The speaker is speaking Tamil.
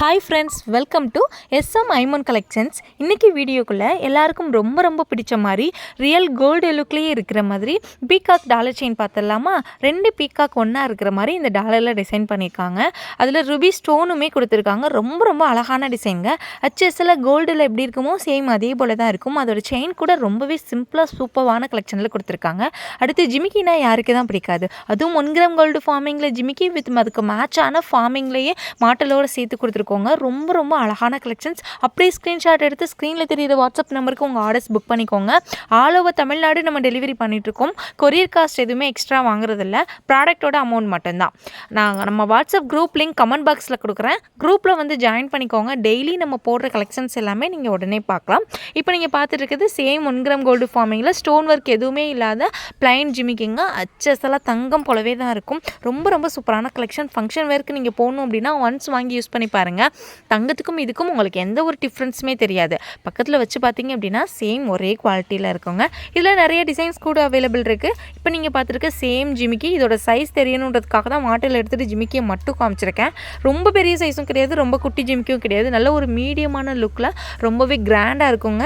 Hi friends welcome to SM Aiman collections இன்றைக்கி வீடியோக்குள்ளே எல்லாருக்கும் ரொம்ப ரொம்ப பிடிச்ச மாதிரி ரியல் கோல்டு லுக்லேயே இருக்கிற மாதிரி பீகாக் டாலர் செயின் பார்த்துடலாமா ரெண்டு பீகாக் ஒன்றா இருக்கிற மாதிரி இந்த டாலரில் டிசைன் பண்ணியிருக்காங்க அதில் ருபி ஸ்டோனுமே கொடுத்துருக்காங்க. ரொம்ப ரொம்ப அழகான டிசைனுங்க ஹச்எஸ்எல் கோல்டில் எப்படி இருக்குமோ சேம் அதே போல் தான் இருக்கும். அதோட செயின் கூட ரொம்பவே சிம்பிளாக சூப்பரான கலெக்ஷனில் கொடுத்துருக்காங்க. அடுத்து ஜிமிக்கினா யாருக்கு தான் பிடிக்காது. அதுவும் ஒன் கிராம் கோல்டு ஃபார்மிங்கில் ஜிமிக்கி வித் அதுக்கு மேட்சான ஃபார்மிங்லேயே மாட்டலோடு சேர்த்து கொடுத்துருக்கோங்க ரொம்ப ரொம்ப அழகான கலெக்ஷன்ஸ் அப்படியே ஸ்க்ரீன்ஷாட் எடுத்து ஸ்க்ரீனில் தெரியுற வாட்ஸ்அப் நம்பருக்கு உங்கள் ஆர்டர்ஸ் புக் பண்ணிக்கோங்க. ஆல் ஓவர் தமிழ்நாடு நம்ம டெலிவரி பண்ணிகிட்ருக்கோம் கொரியர் காஸ்ட் எதுவுமே எக்ஸ்ட்ரா வாங்குறதில்ல. ப்ராடக்ட்டோட அமௌண்ட் மட்டும்தான். நாங்கள் நம்ம வாட்ஸ்அப் குரூப் லிங்க் கமெண்ட் பாக்ஸில் கொடுக்குறேன். குரூப்பில் வந்து ஜாயின் பண்ணிக்கோங்க. டெய்லி நம்ம போடுற கலெக்ஷன்ஸ் எல்லாமே நீங்கள் உடனே பார்க்கலாம். இப்போ நீங்கள் பார்த்துட்டு இருக்கிறது சேம் ஒன் கிராம் கோல்டு ஃபார்மிங்கில் ஸ்டோன் ஒர்க் எதுவுமே இல்லாத பிளைன் ஜிமிக்கிங்க அச்சஸெல்லாம் தங்கம் போலவே தான் இருக்கும். ரொம்ப ரொம்ப சூப்பரான கலெக்ஷன் ஃபங்க்ஷன் வேர்க்கு நீங்கள் போகணும் அப்படின்னா ஒன்ஸ் வாங்கி யூஸ் பண்ணி பாருங்கள் தங்கத்துக்கும் இதுக்கும் உங்களுக்கு எந்த ஒரு டிஃப்ரென்ஸுமே தெரியாது. பக்கத்தில் வச்சு பார்த்தீங்க அப்படின்னா சேம் ஒரே குவாலிட்டியில் இருக்குங்க. இதில் நிறைய டிசைன்ஸ் கூட அவைலபிள் இருக்குது இப்போ நீங்கள் பார்த்துருக்க சேம் ஜிமிக்கி இதோட சைஸ் தெரியணுன்றதுக்காக தான் மாட்டில் எடுத்துகிட்டு ஜிமிக்கியை மட்டும் காமிச்சிருக்கேன். ரொம்ப பெரிய சைஸும் கிடையாது ரொம்ப குட்டி ஜிமிக்கியும் கிடையாது. நல்ல ஒரு மீடியமான லுக்கில் ரொம்பவே கிராண்டாக இருக்குங்க.